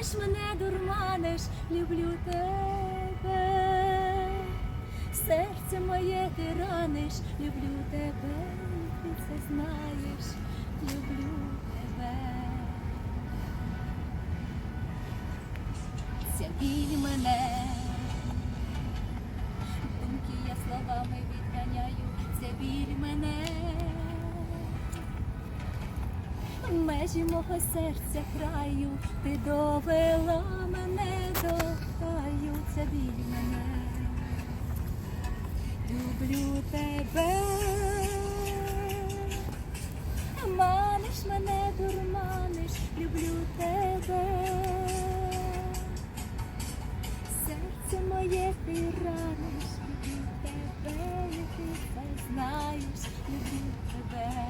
маниш мене, дурманиш, люблю тебе. Серце моє ти раниш, люблю тебе, ти це знаєш, люблю тебе. Ця біль мене, думки я словами відганяю, ця біль мене. Межі мого серця краю, ти довела мене до краю, ця біль мене. Люблю тебе, маниш мене, дурманиш, люблю тебе. Серце моє ти раниш, люблю тебе, і ти це знаєш, люблю тебе,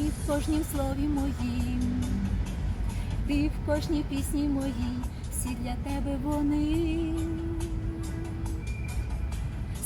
Ти в кожнім слові моїм, ти в кожній пісні моїй, всі для тебе вони.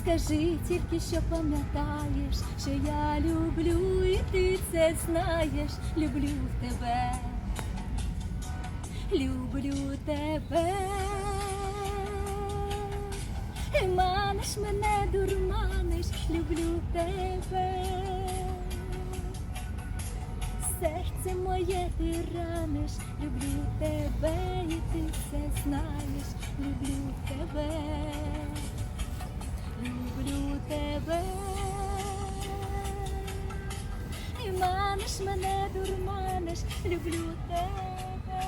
Скажи тільки, що пам'ятаєш, що я люблю, і ти це знаєш, люблю тебе, люблю тебе. Маниш мене, дурманиш, люблю тебе. Серце моє ти раниш, люблю тебе, і ти це знаєш, люблю тебе, люблю тебе. І маниш мене, дурманиш, люблю тебе.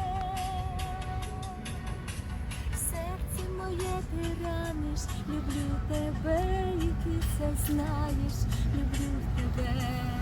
Серце моє ти раниш, люблю тебе, і ти це знаєш, люблю тебе.